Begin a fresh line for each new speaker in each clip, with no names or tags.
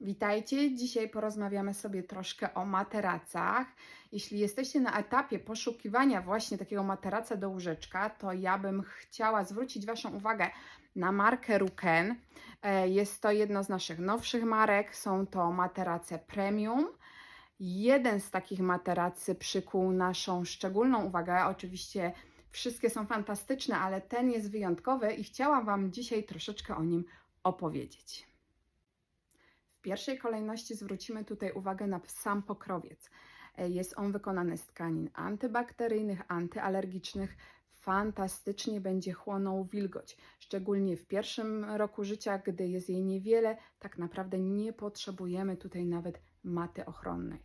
Witajcie. Dzisiaj porozmawiamy sobie troszkę o materacach. Jeśli jesteście na etapie poszukiwania właśnie takiego materaca do łóżeczka, to ja bym chciała zwrócić Waszą uwagę na markę Ruken. E, Jest to jedno z naszych nowszych marek. Są to materace premium. Jeden z takich materacy przykuł naszą szczególną uwagę. Oczywiście wszystkie są fantastyczne, ale ten jest wyjątkowy i chciałam Wam dzisiaj troszeczkę o nim opowiedzieć. Pierwszej kolejności zwrócimy tutaj uwagę na sam pokrowiec. E, Jest on wykonany z tkanin antybakteryjnych, antyalergicznych. Fantastycznie będzie chłonął wilgoć, szczególnie w pierwszym roku życia, gdy jest jej niewiele, tak naprawdę nie potrzebujemy tutaj nawet maty ochronnej.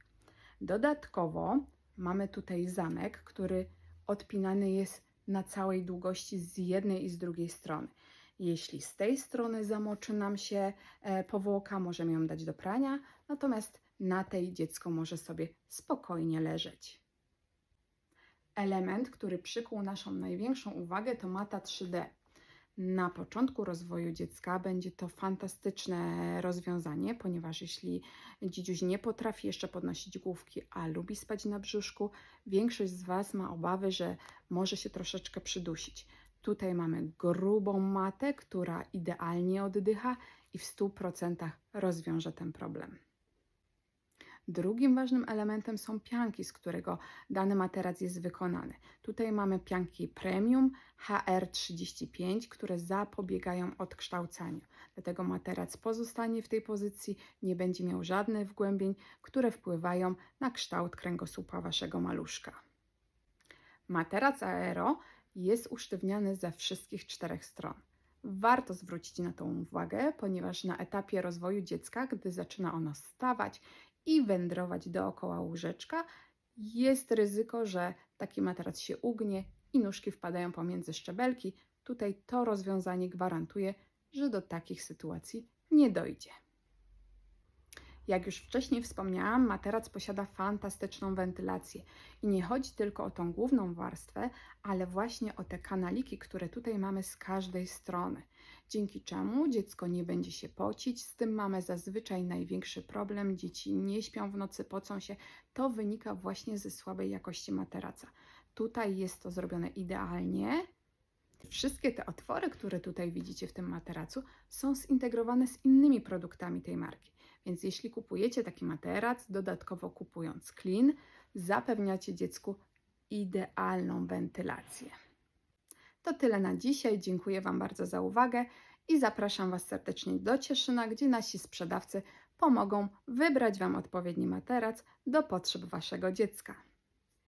Dodatkowo mamy tutaj zamek, który odpinany jest na całej długości z jednej i z drugiej strony. Jeśli z tej strony zamoczy nam się e, powłoka, możemy ją dać do prania, natomiast na tej dziecko może sobie spokojnie leżeć. Element, który przykuł naszą największą uwagę, to mata 3D. Na początku rozwoju dziecka będzie to fantastyczne rozwiązanie, ponieważ jeśli dzidziuś nie potrafi jeszcze podnosić główki, a lubi spać na brzuszku, większość z Was ma obawy, że może się troszeczkę przydusić. Tutaj mamy grubą matę, która idealnie oddycha i w 100% rozwiąże ten problem. Drugim ważnym elementem są pianki, z którego dany materac jest wykonany. Tutaj mamy pianki premium HR35, które zapobiegają odkształcaniu. Dlatego materac pozostanie w tej pozycji, nie będzie miał żadnych wgłębień, które wpływają na kształt kręgosłupa waszego maluszka. Materac aero jest usztywniany ze wszystkich czterech stron. Warto zwrócić na to uwagę, ponieważ na etapie rozwoju dziecka, gdy zaczyna ono stawać i wędrować dookoła łóżeczka, jest ryzyko, że taki materac się ugnie i nóżki wpadają pomiędzy szczebelki. Tutaj to rozwiązanie gwarantuje, że do takich sytuacji nie dojdzie. Jak już wcześniej wspomniałam, materac posiada fantastyczną wentylację i nie chodzi tylko o tą główną warstwę, ale właśnie o te kanaliki, które tutaj mamy z każdej strony. Dzięki czemu dziecko nie będzie się pocić, z tym mamy zazwyczaj największy problem. Dzieci nie śpią w nocy, pocą się. To wynika właśnie ze słabej jakości materaca. Tutaj jest to zrobione idealnie. Wszystkie te otwory, które tutaj widzicie w tym materacu, są zintegrowane z innymi produktami tej marki. Więc jeśli kupujecie taki materac, dodatkowo kupując klin, zapewniacie dziecku idealną wentylację. To tyle na dzisiaj. Dziękuję Wam bardzo za uwagę i zapraszam Was serdecznie do Cieszyna, gdzie nasi sprzedawcy pomogą wybrać Wam odpowiedni materac do potrzeb Waszego dziecka.